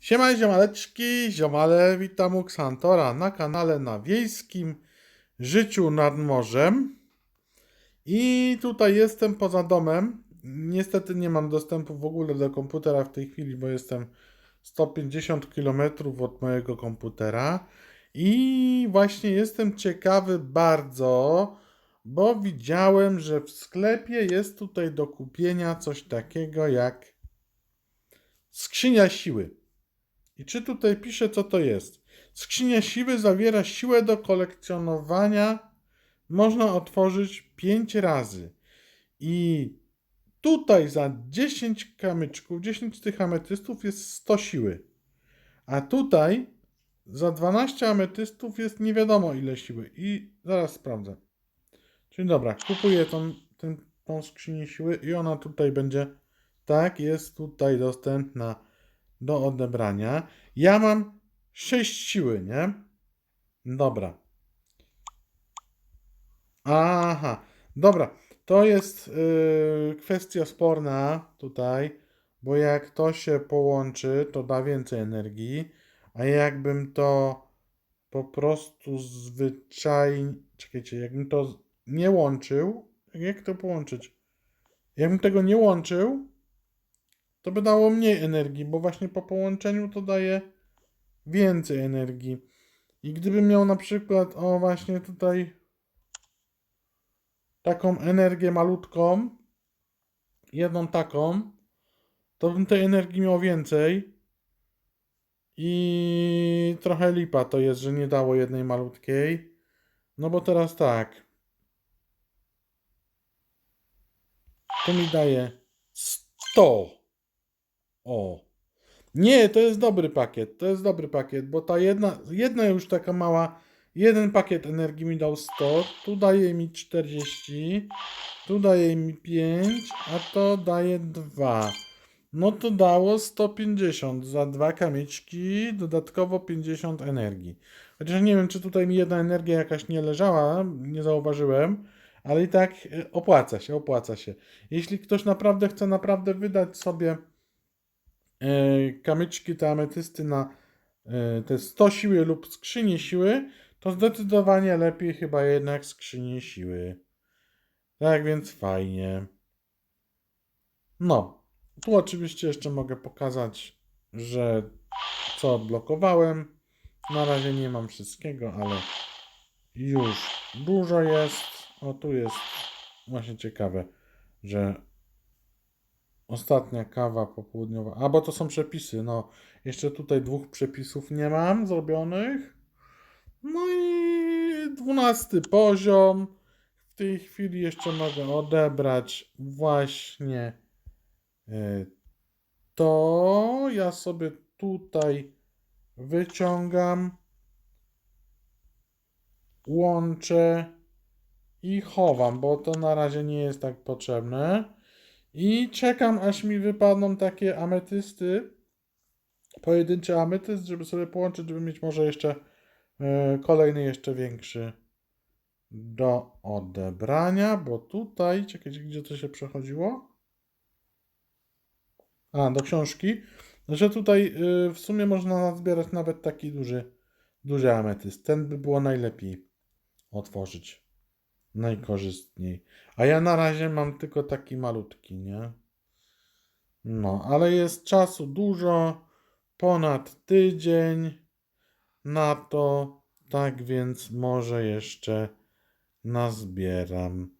Siema ziomaleczki, ziomale, witam u Xantora na kanale na wiejskim życiu nad morzem. I tutaj jestem poza domem. Niestety nie mam dostępu w ogóle do komputera w tej chwili, bo jestem 150 km od mojego komputera. I właśnie jestem ciekawy bardzo, bo widziałem, że w sklepie jest tutaj do kupienia coś takiego jak skrzynia siły. I czy tutaj pisze, co to jest? Skrzynia siły zawiera siłę do kolekcjonowania. Można otworzyć 5 razy. I tutaj za 10 kamyczków, 10 z tych ametystów jest 100 siły. A tutaj za 12 ametystów jest nie wiadomo ile siły. I zaraz sprawdzę. Czyli dobra, kupuję tą, tą skrzynię siły i ona tutaj będzie. Tak, jest tutaj dostępna do odebrania. Ja mam 6 siły, nie? Dobra. Aha, dobra. To jest yy, kwestia sporna tutaj, bo jak to się połączy, to da więcej energii, a jakbym to po prostu zwyczajnie. Czekajcie, jakbym to nie łączył. Jak to połączyć? Jakbym tego nie łączył, to by dało mniej energii, bo właśnie po połączeniu to daje więcej energii. I gdybym miał na przykład, o właśnie tutaj taką energię malutką, jedną taką, to bym tej energii miał więcej. I trochę lipa to jest, że nie dało jednej malutkiej. No bo teraz tak. To mi daje 100. O. Nie, to jest dobry pakiet. To jest dobry pakiet, bo ta jedna, jedna już taka mała, jeden pakiet energii mi dał 100, tu daje mi 40, tu daje mi 5, a to daje 2. No to dało 150 za dwa kamieczki, dodatkowo 50 energii. Chociaż nie wiem, czy tutaj mi jedna energia jakaś nie leżała, nie zauważyłem, ale i tak e, opłaca się, opłaca się. Jeśli ktoś naprawdę chce naprawdę wydać sobie kamyczki, te ametysty na e, te 100 siły lub skrzynię siły, to zdecydowanie lepiej chyba jednak skrzynię siły. Tak więc fajnie. No, tu oczywiście jeszcze mogę pokazać, że co odblokowałem. Na razie nie mam wszystkiego, ale już dużo jest. O, tu jest właśnie ciekawe, że Ostatnia kawa popołudniowa. A, bo to są przepisy. No, jeszcze tutaj dwóch przepisów nie mam zrobionych. No i dwunasty poziom. W tej chwili jeszcze mogę odebrać właśnie y, to. Ja sobie tutaj wyciągam, łączę i chowam, bo to na razie nie jest tak potrzebne. I czekam, aż mi wypadną takie ametysty, pojedynczy ametyst, żeby sobie połączyć, żeby mieć może jeszcze e, kolejny, jeszcze większy do odebrania, bo tutaj, gdzie to się przechodziło? A, do książki. Że tutaj y, w sumie można zbierać nawet taki duży, duży ametyst. Ten by było najlepiej otworzyć. Najkorzystniej. A ja na razie mam tylko taki malutki, nie? No, ale jest czasu dużo, ponad tydzień na to, tak więc może jeszcze nazbieram.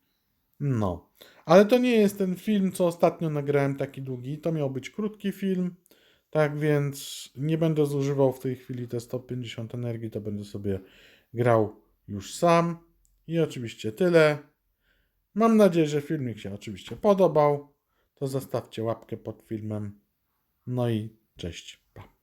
No, ale to nie jest ten film, co ostatnio nagrałem, taki długi. To miał być krótki film, tak więc nie będę zużywał w tej chwili te 150 energii, to będę sobie grał już sam. I oczywiście tyle. Mam nadzieję, że filmik się oczywiście podobał. To zostawcie łapkę pod filmem. No i cześć. Pa.